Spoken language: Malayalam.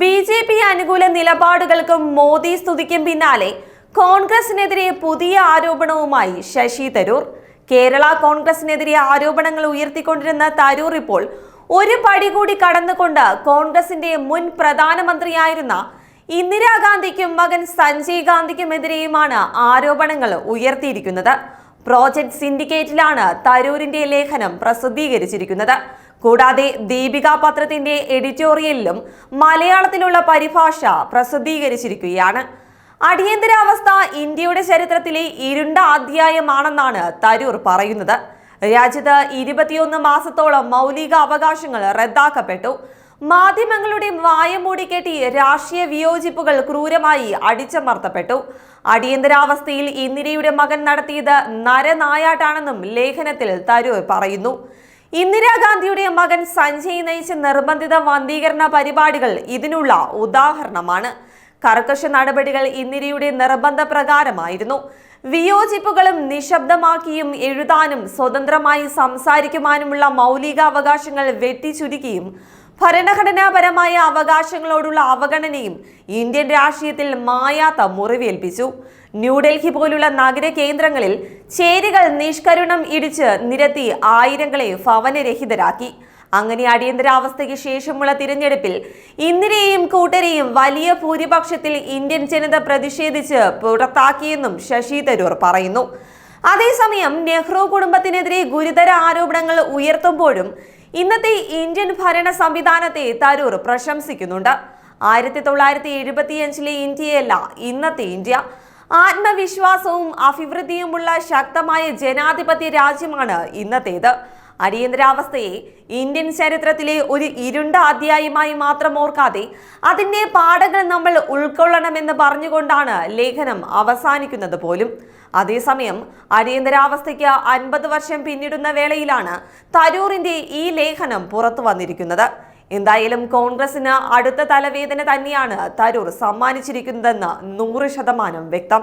ബി ജെ പി അനുകൂല നിലപാടുകൾക്കും മോദി സ്തുതിക്കും പിന്നാലെ കോൺഗ്രസിനെതിരെ പുതിയ ആരോപണവുമായി ശശി തരൂർ. കേരള കോൺഗ്രസിനെതിരെ ആരോപണങ്ങൾ ഉയർത്തിക്കൊണ്ടിരുന്ന തരൂർ ഇപ്പോൾ ഒരു പടി കൂടി കടന്നുകൊണ്ട് കോൺഗ്രസിന്റെ മുൻ പ്രധാനമന്ത്രിയായിരുന്ന ഇന്ദിരാഗാന്ധിക്കും മകൻ സഞ്ജയ് ഗാന്ധിക്കുമെതിരെയുമാണ് ആരോപണങ്ങൾ ഉയർത്തിയിരിക്കുന്നത്. പ്രോജക്ട് സിൻഡിക്കേറ്റിലാണ് തരൂരിന്റെ ലേഖനം പ്രസിദ്ധീകരിച്ചിരിക്കുന്നത്. കൂടാതെ ദീപിക പത്രത്തിന്റെ എഡിറ്റോറിയലിലും മലയാളത്തിലുള്ള പരിഭാഷ പ്രസിദ്ധീകരിച്ചിരിക്കുകയാണ്. അടിയന്തരാവസ്ഥ ഇന്ത്യയുടെ ചരിത്രത്തിലെ ഇരുണ്ട അധ്യായമാണെന്നാണ് തരൂർ പറയുന്നത്. രാജ്യത്ത് ഇരുപത്തിയൊന്ന് മാസത്തോളം മൗലിക അവകാശങ്ങൾ റദ്ദാക്കപ്പെട്ടു. മാധ്യമങ്ങളുടെ വായമൂടി മൂടിക്കെട്ടി രാഷ്ട്രീയ വിയോജിപ്പുകൾ ക്രൂരമായി അടിച്ചമർത്തപ്പെട്ടു. അടിയന്തരാവസ്ഥയിൽ ഇന്ദിരയുടെ മകൻ നടത്തിയത് നരനായാട്ടാണെന്നും ലേഖനത്തിൽ തരൂർ പറയുന്നു. ഇന്ദിരാഗാന്ധിയുടെ മകൻ സഞ്ജയ് നയിച്ച നിർബന്ധിത വന്ധീകരണ പരിപാടികൾ ഇതിനുള്ള ഉദാഹരണമാണ്. കർക്കശ നടപടികൾ ഇന്ദിരയുടെ നിർബന്ധ പ്രകാരമായിരുന്നു. വിയോജിപ്പുകളും നിശബ്ദമാക്കിയും എഴുതാനും സ്വതന്ത്രമായി സംസാരിക്കുവാനുമുള്ള മൗലിക അവകാശങ്ങൾ വെട്ടിച്ചുരുക്കിയും ഭരണഘടനാപരമായ അവകാശങ്ങളോടുള്ള അവഗണനയും ഇന്ത്യൻ രാഷ്ട്രീയത്തിൽ മായാത്ത മുറിവേൽപ്പിച്ചു. ന്യൂഡൽഹി പോലുള്ള നഗര കേന്ദ്രങ്ങളിൽ ചേരികൾ നിഷ്കരുണം ഇടിച്ച് നിരത്തി ആയിരങ്ങളെ ഭവനരഹിതരാക്കി. അങ്ങനെ അടിയന്തരാവസ്ഥയ്ക്ക് ശേഷമുള്ള തിരഞ്ഞെടുപ്പിൽ ഇന്ദിരയെയും കൂട്ടരെയും വലിയ ഭൂരിപക്ഷത്തിൽ ഇന്ത്യൻ ജനത പ്രതിഷേധിച്ച് പുറത്താക്കിയെന്നും ശശി തരൂർ പറയുന്നു. അതേസമയം നെഹ്റു കുടുംബത്തിനെതിരെ ഗുരുതര ആരോപണങ്ങൾ ഉയർത്തുമ്പോഴും ഇന്നത്തെ ഇന്ത്യൻ ഭരണ സംവിധാനത്തെ തരൂർ പ്രശംസിക്കുന്നുണ്ട്. ആയിരത്തി തൊള്ളായിരത്തി എഴുപത്തിയഞ്ചിലെ ഇന്ത്യയല്ല ഇന്നത്തെ ഇന്ത്യ. ആത്മവിശ്വാസവും അഭിവൃദ്ധിയുമുള്ള ശക്തമായ ജനാധിപത്യ രാജ്യമാണ് ഇന്നത്തേത്. അടിയന്തരാവസ്ഥയെ ഇന്ത്യൻ ചരിത്രത്തിലെ ഒരു ഇരുണ്ട അധ്യായമായി മാത്രം ഓർക്കാതെ അതിന്റെ പാഠങ്ങൾ നമ്മൾ ഉൾക്കൊള്ളണമെന്ന് പറഞ്ഞുകൊണ്ടാണ് ലേഖനം അവസാനിക്കുന്നത് പോലും. അതേസമയം അടിയന്തരാവസ്ഥയ്ക്ക് അൻപത് വർഷം പിന്നിടുന്ന വേളയിലാണ് തരൂറിന്റെ ഈ ലേഖനം പുറത്തു വന്നിരിക്കുന്നത്. എന്തായാലും കോൺഗ്രസിന് അടുത്ത തലവേദന തന്നെയാണ് തരൂർ സമ്മാനിച്ചിരിക്കുന്നതെന്ന് നൂറ് ശതമാനം വ്യക്തം.